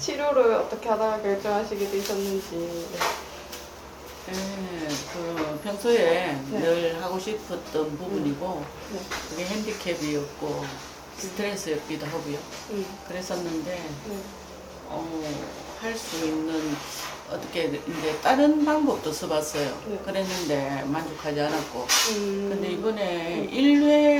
치료를 어떻게 하다가 결정하시게 되셨는지. 네. 네, 그 평소에 네. 늘 하고 싶었던 부분이고 네. 그게 핸디캡이었고 스트레스였기도 하고요. 음. 그랬었는데 네. 어, 할 수 있는 어떻게 이제 다른 방법도 써봤어요. 네. 그랬는데 만족하지 않았고 음. 근데 이번에 일회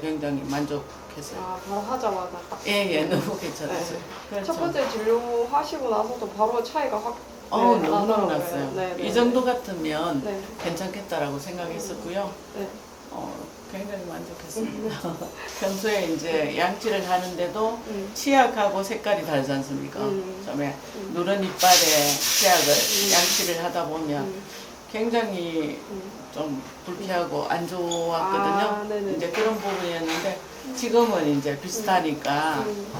굉장히 만족했어요. 아, 바로 하자마자 딱. 예, 예, 너무 괜찮았어요. 네. 그래서 첫 번째 진료 하시고 나서도 바로 차이가 확 어, 네, 너무 나더라고요. 났어요. 네, 네. 이 정도 같으면 네. 괜찮겠다라고 생각했었고요. 네. 어, 굉장히 만족했습니다. 평소에 이제 양치를 하는데도 음. 치약하고 색깔이 다르지 않습니까? 음. 처음에 음. 누런 이빨에 치약을 음. 양치를 하다 보면 음. 굉장히 음. 좀 불쾌하고 안 좋았거든요. 아, 네네. 이제 그런 부분이었는데 지금은 이제 비슷하니까 음.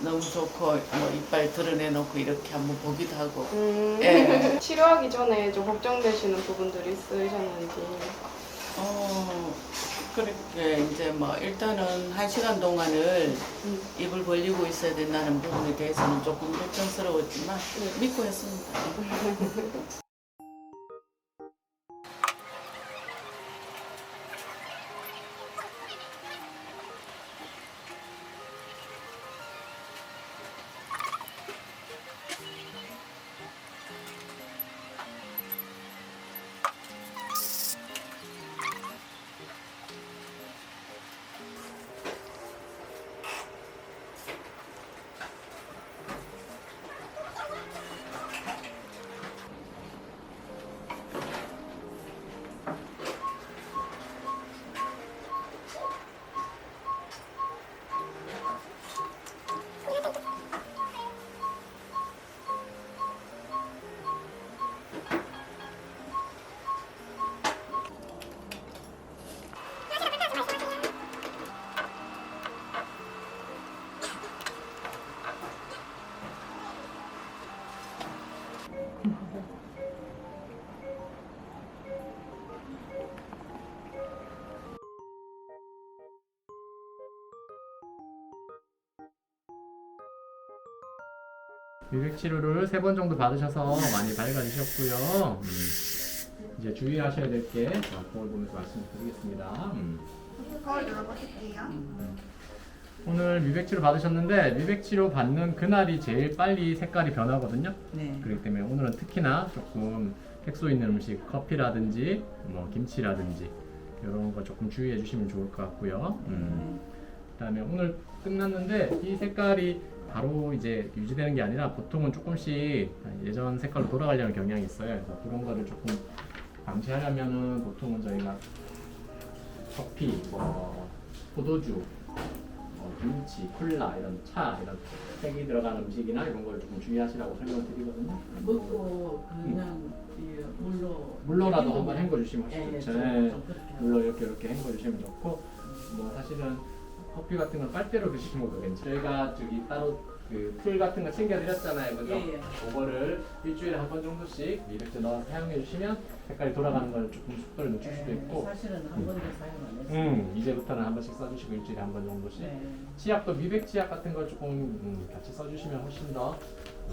너무 좋고 뭐 이빨 드러내놓고 이렇게 한번 보기도 하고 음. 예. 치료하기 전에 좀 걱정되시는 부분들이 있으셨는지. 어 그렇게 이제 뭐 일단은 한 시간 동안을 음. 입을 벌리고 있어야 된다는 부분에 대해서는 조금 걱정스러웠지만 네. 믿고 했습니다. 미백 치료를 세 번 정도 받으셔서 많이 밝아지셨고요. 음, 이제 주의하셔야 될 게 거울 보면서 말씀드리겠습니다. 음. 거울 눌러보실게요. 오늘 미백 치료 받으셨는데 미백 치료 받는 그날이 제일 빨리 색깔이 변하거든요. 네. 그렇기 때문에 오늘은 특히나 조금 색소 있는 음식, 커피라든지 뭐 김치라든지 이런 거 조금 주의해 주시면 좋을 것 같고요. 음. 그다음에 오늘 끝났는데 이 색깔이 바로 이제 유지되는 게 아니라 보통은 조금씩 예전 색깔로 돌아가려는 경향이 있어요. 그래서 그런 거를 조금 방지하려면은 보통은 저희가 커피, 뭐 포도주, 뭐 김치, 콜라 이런 차 이런 색이 들어간 음식이나 이런 걸 조금 주의하시라고 설명을 드리거든요. 먹고 그냥 이 물로 물로라도 한번 헹궈 주시면 예, 예, 좋죠. 좀, 네. 좀 그렇게 하고. 물로 이렇게 이렇게 헹궈 주시면 좋고 뭐 사실은 커피 같은 건 빨대로 드시는 것도 괜찮아요. 저희가 저기 따로 그 풀 같은 거 챙겨 드렸잖아요, 그죠? 예, 예. 그거를 일주일에 한 번 정도씩 이렇게 넣어서 사용해 주시면 색깔이 돌아가는 걸 조금 속도를 늦출 수도 예, 있고 사실은 한 번도 사용 안 했어요. 음, 이제부터는 한 번씩 써주시고 일주일에 한 번 정도씩 네. 치약도 미백 치약 같은 걸 조금 음, 같이 써주시면 훨씬 더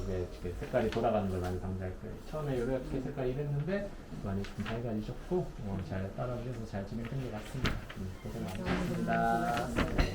이게 이렇게 색깔이 돌아가는 걸 많이 방지할 거예요. 처음에 이렇게 색깔이 이랬는데 많이 좀 밝아지셨고 어, 잘 따라주셔서 잘 진행된 것 같습니다. 음, 고생 많으셨습니다. 네.